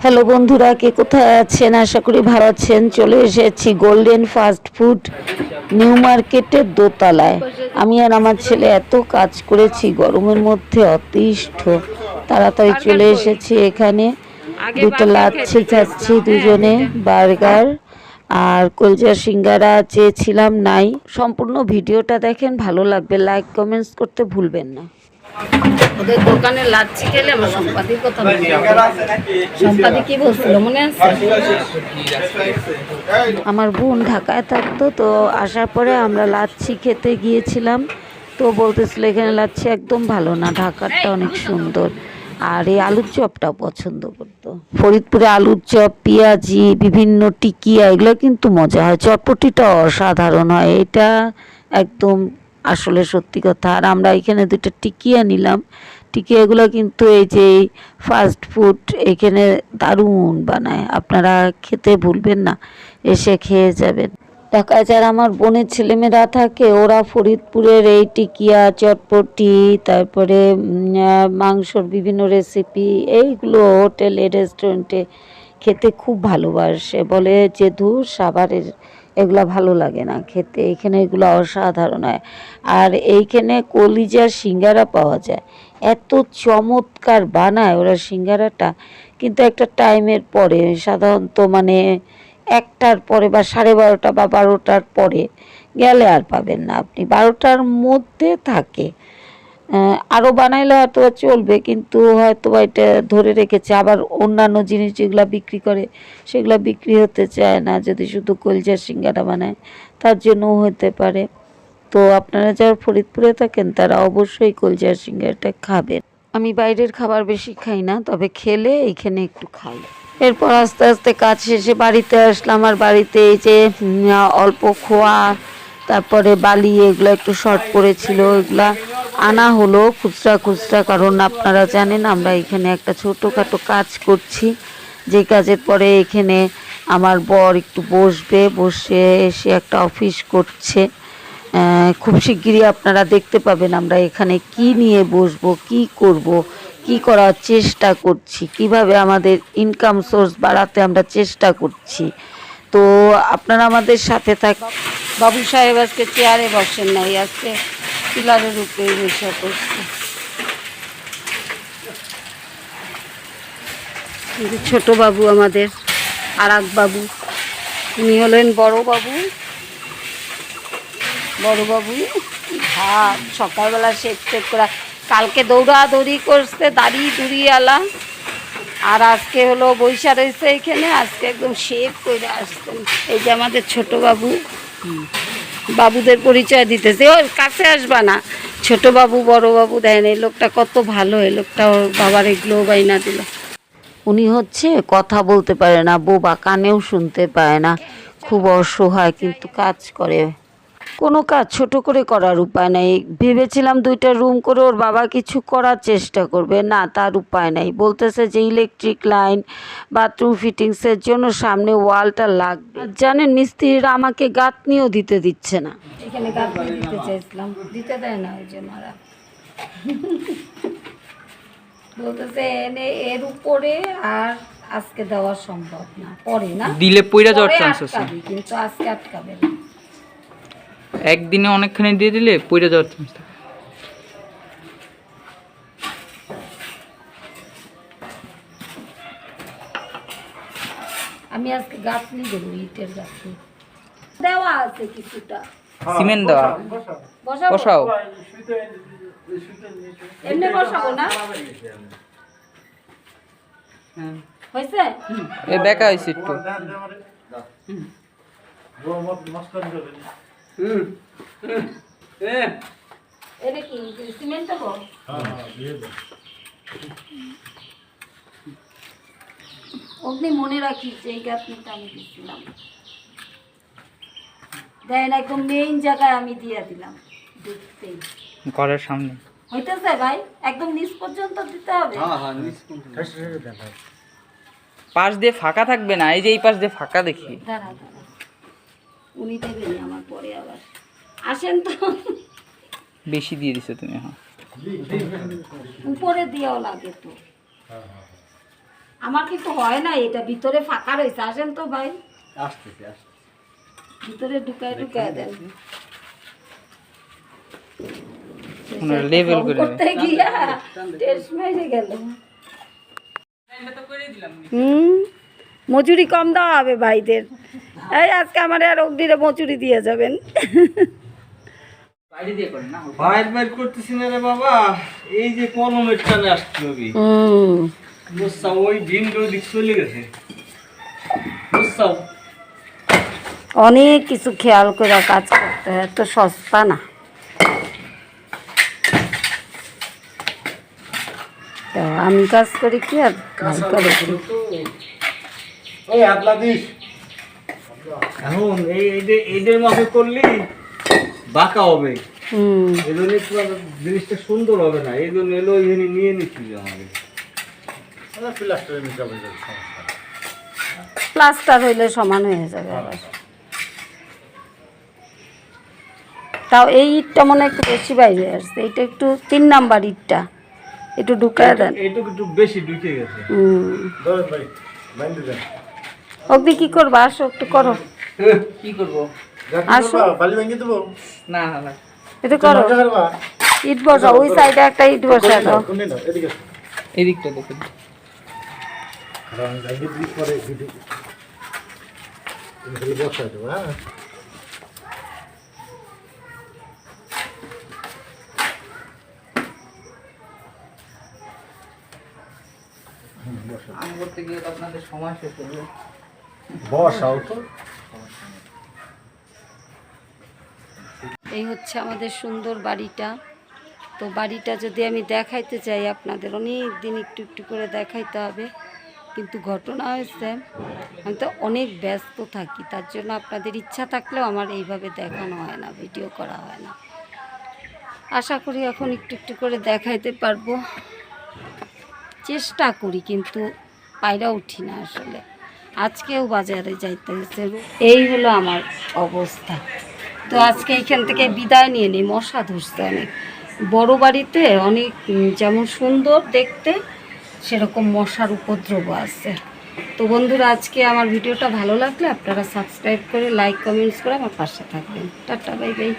Hello বন্ধুরা কে কোথায় আছেন? আশা করি ভালো আছেন। চলে এসেছি গোল্ডেন ফাস্ট ফুড নিউ মার্কেটের দোতলায়। আমি আর আমার ছেলে এত কাজ করেছি গরমের মধ্যে অতিষ্ঠ। তাড়াতাড়ি চলে এসেছি এখানে। দুটো লাচ্ছি খাচ্ছি দুজনে বার্গার আর কলজা সিঙ্গারা চেয়েছিলাম নাই। সম্পূর্ণ ভিডিওটা দেখেন ভালো লাগবে। লাইক কমেন্টস করতে ভুলবেন না। ওদের দোকানে লাচ্ছি খেলে আমার কথা কি বলছিল, মনে আছে? আমার বোন ঢাকায় থাকতো, তো আসার পরে আমরা লাচ্ছি খেতে গিয়েছিলাম। তো বলতেছিল, এখানে লাচ্ছি একদম ভালো না, ঢাকারটা অনেক সুন্দর। আর এই আলুর চপটাও পছন্দ করতো। ফরিদপুরে আলুর চপ, পেঁয়াজি, বিভিন্ন টিকিয়া, এগুলো কিন্তু মজা হয়। চটপটিটা অসাধারণ হয়। এটা একদম আসলে সত্যি কথা। আর আমরা এখানে দুটো টিকিয়া নিলাম। টিকিয়াগুলো কিন্তু এই যে ফাস্ট ফুড এখানে দারুণ বানায়। আপনারা খেতে ভুলবেন না, এসে খেয়ে যাবেন। ঢাকায় যারা আমার বোনের ছেলেমেয়েরা থাকে, ওরা ফরিদপুরের এই টিকিয়া, চটপটি, তারপরে মাংসর বিভিন্ন রেসিপি এইগুলো হোটেলে রেস্টুরেন্টে খেতে খুব ভালোবাসে। বলে যে, ধূর সাভারের এগুলা ভালো লাগে না খেতে। এখানে এগুলো অসাধারণ হয়। আর এইখানে কলিজার সিঙ্গারা পাওয়া যায়। এত চমৎকার বানায় ওরা সিঙ্গারাটা। কিন্তু একটা টাইমের পরে, সাধারণত মানে একটার পরে বা সাড়ে বারোটা বা বারোটার পরে গেলে আর পাবেন না। আপনি বারোটার মধ্যে থাকে। আহ, আরও বানাইলে হয়তো চলবে কিন্তু হয়তো বা এটা ধরে রেখেছে। আবার অন্যান্য জিনিস যেগুলো বিক্রি করে সেগুলো বিক্রি হতে চায় না যদি শুধু কলজার সিঙ্গারা বানায় তার জন্যও হতে পারে। তো আপনারা যারা ফরিদপুরে থাকেন তারা অবশ্যই কলজার সিঙ্গারাটা খাবেন। আমি বাইরের খাবার বেশি খাই না তবে খেলে এইখানে একটু খাই। এরপর আস্তে আস্তে কাজ শেষে বাড়িতে আসলাম। আর বাড়িতে এই যে অল্প খোয়া তারপরে বালি এগুলো একটু শর্ট পড়েছিল এগুলা আনা হলো খুচরা খুচরা, কারণ আপনারা জানেন আমরা এখানে একটা ছোটোখাটো কাজ করছি। যে কাজের পরে এখানে আমার বর একটু বসবে, বসে এসে একটা অফিস করছে। খুব শিগগিরই আপনারা দেখতে পাবেন আমরা এখানে কি নিয়ে বসবো, কি করব, কি করার চেষ্টা করছি, কীভাবে আমাদের ইনকাম সোর্স বাড়াতে আমরা চেষ্টা করছি। তো আপনারা আমাদের সাথে থাক বাবু সাহেব আজকে চেয়ারে বসেন নাই, আজকে পিলারের উপরে বসে করছে। ছোট বাবু আমাদের আর বাবু। উনি হলেন বড় বাবু। বড় বাবু ভাত সকালবেলা শেক টেক করা কালকে দৌড়াদৌড়ি করছে দাঁড়িয়ে দুড়িয়ে আলা আর আজকে হলো বৈশা রয়েছে এখানে, আজকে একদম শেক করে আসতেন এই যে আমাদের ছোট বাবু। বাবুদের পরিচয় দিতেছে। ওর কাছে আসবা না। ছোট বাবু, বড় বাবু দেন, এই লোকটা কত ভালো, এই লোকটা ওর বাবার এগুলো বাইনা দিল। উনি হচ্ছে কথা বলতে পারে না, বোবা কানেও শুনতে পায় না। খুব অসহায়, কিন্তু কাজ করে। কোনো কাজ ছোট করে করার উপায় নাই। ভেবেছিলাম দুইটা রুম করে ওর বাবা কিছু করার চেষ্টা করবে। না তার উপায় নাই। বলতেছে যে ইলেকট্রিক লাইন বাথরুম ফিটিংসের জন্য সামনে ওয়ালটা লাগবে। জানেন মিস্ত্রিরা আমাকে গাঁথনিও দিতে দিচ্ছে না। এখানে গাঁথনি দিতে চাইছিলাম দিতে দেয় না ওই যে বলতেছে এনে এর উপরে আর আজকে দেওয়া সম্ভব না। পরে না? দিলে পইরা যাওয়ার চান্স আছে। কিন্তু আজকে আটকাবে না। একদিনে অনেকখানি দিয়ে দিলে পইরা যাওয়ার চান্স থাকে। আমি আজকে গাঁথনি দেবো ইটের গাঁথনি দেওয়া আছে কিছুটা। সিমেন্ট দেওয়া। বসাও এমনি বসাবো না? হয়েছে? এ দেখা হয়েছে একটু। এটা কি সিমেন্ট দেবো অগ্নি মনে রাখিস এই গাঁথনিটা আমি দিচ্ছিলাম দেন একদম মেইন জায়গায় আমি দিয়ে দিলাম ঘরের সামনে। হইতেছে ভাই? একদম নিচ পর্যন্ত দিতে হবে? পাশ দিয়ে ফাঁকা থাকবে না এই যে এই পাশ দিয়ে ফাঁকা দেখি। দাঁড়া। উনি দেবেনি আমার পরে আবার। আসেন তো। বেশি দিয়ে দিছো তুমি হ্যাঁ। উপরে দিয়েও লাগে তো। আমার কিন্তু হয় না এটা ভিতরে ফাঁকা রয়েছে। আসেন তো ভাই। আসতেছে ভিতরে ঢুকায় ঢুকায় দেন। করে করতে গিয়া টেস্ট মেরে গেল। হুম মজুরি কম দেওয়া হবে ভাইদের। এই আজকে আমার আর অগ্নিরে মজুরি দিয়ে যাবেন। বাইরে দিয়ে করেন না বাইর বাইর করতেছি না রে বাবা এই যে কলমের টানে আসতে হবে হুম বুঝছাও ওই ভিন্ড দিক চলে গেছে। অনেক কিছু খেয়াল করে কাজ করতে হয় তো সস্তা না। তো আমি কাজ করি কি আর? করে এখন এই করলি বাঁকা হবে। এই জন্য একটু জিনিসটা সুন্দর হবে না এই জন্য এলো এখানে নিয়ে নিচ্ছি আমাকে প্লাস্টার হইলে সমান হয়ে যাবে আবার। তাও এই ইটটা মনে হয় একটু বেশি বাইরে আসছে এইটা একটু তিন নাম্বার ইটটা একটু ঢুকায় দেন। একটু বেশি ঢুকে গেছে। হুম। অগ্নি কি করব? আসো একটু করো। কি করব? আসো। না না। একটু করো। ইট বসা ওই সাইডে একটা ইট বসা দাও? এদিকটা দেখুন। আমি করতে গিয়ে আপনাদের সময় শেষ হয়ে এই হচ্ছে আমাদের সুন্দর বাড়িটা। তো বাড়িটা যদি আমি দেখাইতে চাই, আপনাদের অনেক দিন একটু একটু করে দেখাইতে হবে। কিন্তু ঘটনা হয়েছে, আমি তো অনেক ব্যস্ত থাকি, তার জন্য আপনাদের ইচ্ছা থাকলেও আমার এইভাবে দেখানো হয় না, ভিডিও করা হয় না। আশা করি এখন একটু একটু করে দেখাইতে পারব। চেষ্টা করি, কিন্তু পায়রা উঠি না আসলে। আজকেও বাজারে যাইতে হয়েছে এই হলো আমার অবস্থা। তো আজকে এইখান থেকে বিদায় নিয়ে নিই, মশা ধরছে অনেক। বড় বাড়িতে অনেক যেমন সুন্দর দেখতে, সেরকম মশার উপদ্রব আছে। তো বন্ধুরা, আজকে আমার ভিডিওটা ভালো লাগলে আপনারা সাবস্ক্রাইব করে লাইক কমেন্টস করে আমার পাশে থাকবেন। Tata bye bye